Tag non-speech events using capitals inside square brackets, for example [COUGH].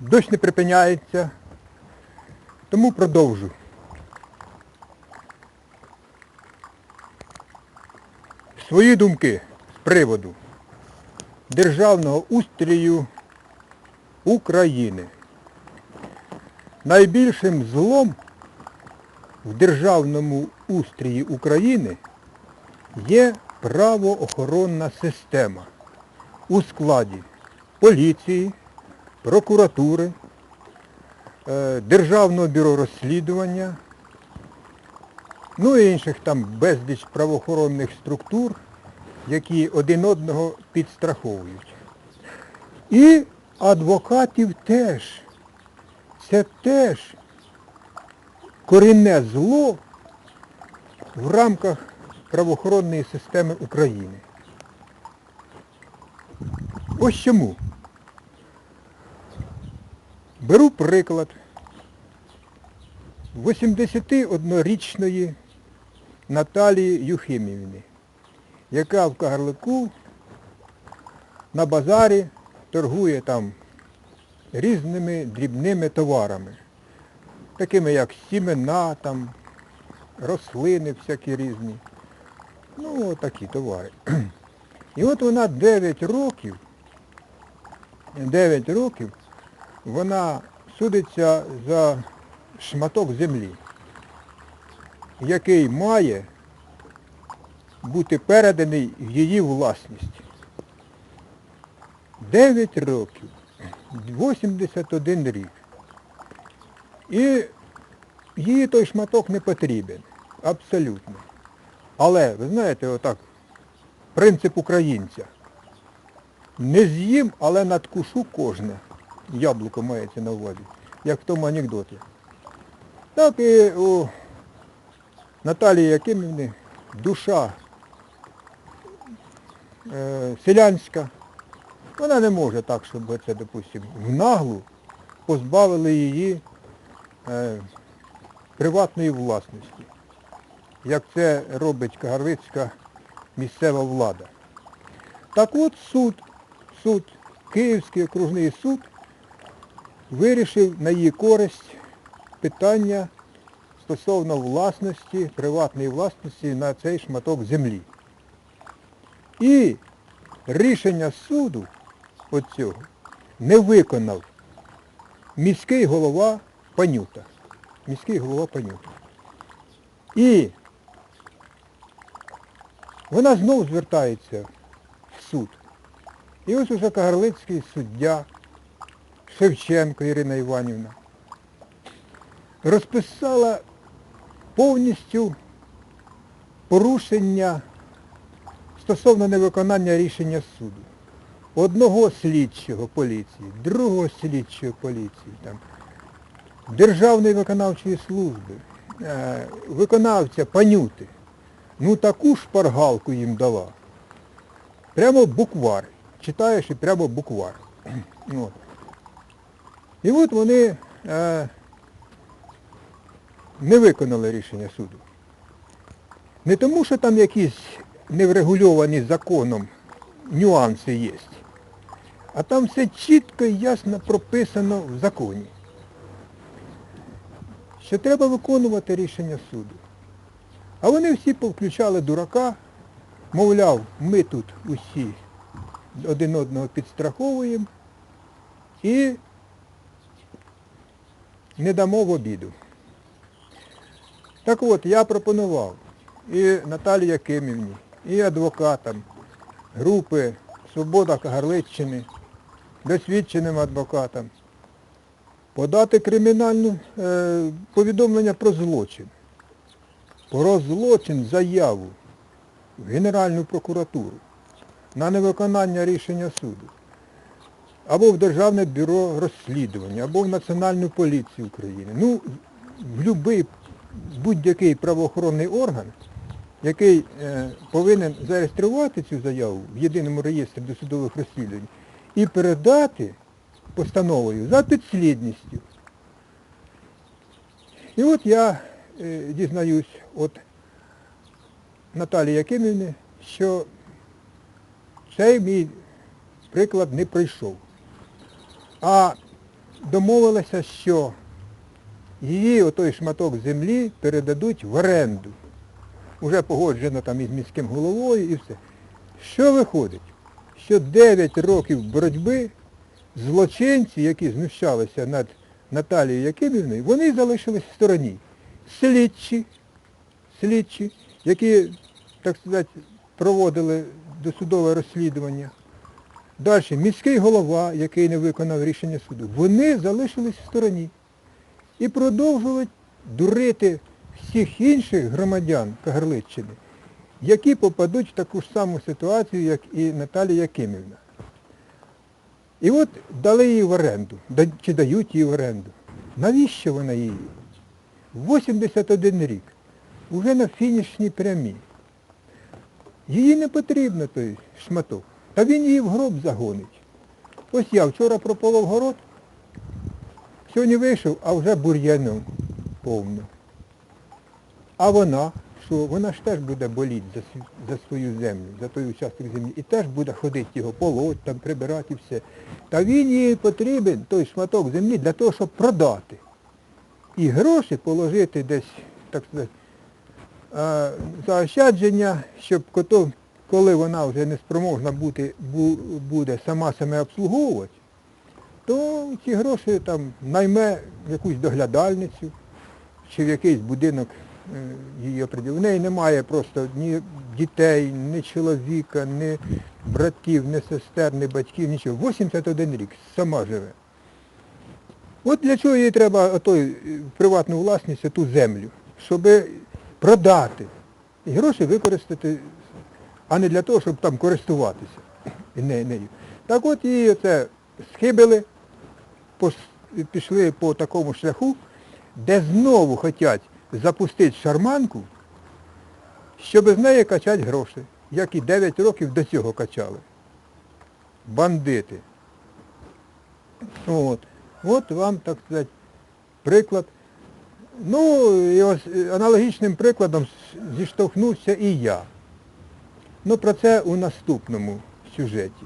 Дощ не припиняється, тому продовжу. Свої думки з приводу державного устрію України. Найбільшим злом в державному устрії України є правоохоронна система у складі поліції, прокуратури, е, Державного бюро розслідування, ну і інших там безліч правоохоронних структур, які один одного підстраховують. І адвокатів теж. Це теж корінне зло в рамках правоохоронної системи України. Ось чому. Беру приклад 81-річної Наталії Юхимівни, яка в Кагарлику на базарі торгує там різними дрібними товарами, такими як сімена, там, рослини всякі різні. Ну, такі товари. [CLEARS THROAT] І от вона 9 років, 9 років вона судиться за шматок землі, який має бути переданий в її власність. 9 років, 81 рік. І їй той шматок не потрібен. Абсолютно. Але, ви знаєте, отак, принцип українця. Не з'їм, але надкушу кожне. Яблуко мається на увазі, як в тому анекдоті. Так і у Наталії Якимівни душа е, селянська. Вона не може так, щоб це, допустимо, в наглу позбавили її е, приватної власності, як це робить Кагарлицька місцева влада. Так от суд, суд, Київський окружний суд вирішив на її користь питання стосовно власності, приватної власності на цей шматок землі. І рішення суду от цього не виконав міський голова Панюта. Міський голова Панюта. І вона знову звертається в суд. І ось уже Кагарлицький суддя Шевченко Ірина Іванівна розписала повністю порушення стосовно невиконання рішення суду. Одного слідчого поліції, другого слідчого поліції, там, Державної виконавчої служби, е, виконавця панюти. Ну таку шпаргалку їм дала. Прямо буквар. Читаєш і прямо буквар. [CLEARS THROAT] От. І от вони е, не виконали рішення суду. Не тому, що там якісь неврегульовані законом нюанси є, а там все чітко і ясно прописано в законі. Що треба виконувати рішення суду. А вони всі повключали дурака, мовляв, ми тут усі один одного підстраховуємо і не дамо в обіду. Так от, я пропонував і Наталії Якимівні, і адвокатам групи Свобода Кагарличчини, досвідченим адвокатам, подати кримінальне е, повідомлення про злочин. Про злочин заяву в Генеральну прокуратуру на невиконання рішення суду, або в Державне бюро розслідування, або в Національну поліцію України. Ну, в будь-який будь-який правоохоронний орган, який е, повинен зареєструвати цю заяву в єдиному реєстрі досудових розслідувань і передати постановою за підслідністю. І от я е, дізнаюсь от Наталії Якимівни, що цей мій приклад не пройшов. А домовилися, що її отой шматок землі передадуть в оренду. Уже погоджено там із міським головою і все. Що виходить? Що 9 років боротьби злочинці, які знущалися над Наталією Якимівною, вони залишились в стороні. Слідчі, слідчі, які, так сказати, проводили досудове розслідування. Далі міський голова, який не виконав рішення суду, вони залишились в стороні і продовжують дурити всіх інших громадян Кагарличчини, які попадуть в таку ж саму ситуацію, як і Наталія Якимівна. І от дали її в оренду, чи дають її в оренду. Навіщо вона їй? 81 рік. Уже на фінішній прямій. Їй не потрібно той шматок. Та він її в гроб загонить. Ось я вчора прополов город, сьогодні вийшов, а вже бур'яном повно. А вона, що вона ж теж буде боліти за, за свою землю, за той участок землі. І теж буде ходити його, полоть, там, прибирати все. Та він їй потрібен, той шматок землі, для того, щоб продати. І гроші положити десь, так сказати, заощадження, щоб кото, коли вона вже не спроможна бути, бу- буде сама себе обслуговувати, то ці гроші там найме якусь доглядальницю чи в якийсь будинок е, її оприділив. В неї немає просто ні дітей, ні чоловіка, ні братів, ні сестер, ні батьків, нічого. 81 рік, сама живе. От для чого їй треба отой, е, приватну власність ту землю, щоб продати і гроші використати, а не для того, щоб там користуватися і не- нею. Так от її це схибили, пішли по такому шляху, де знову хочуть запустити шарманку, щоб з неї качати гроші, як і 9 років до цього качали. Бандити. От. От вам, так сказати, приклад. Ну, і ось е, аналогічним прикладом зіштовхнувся і я. Ну, про це у наступному сюжеті.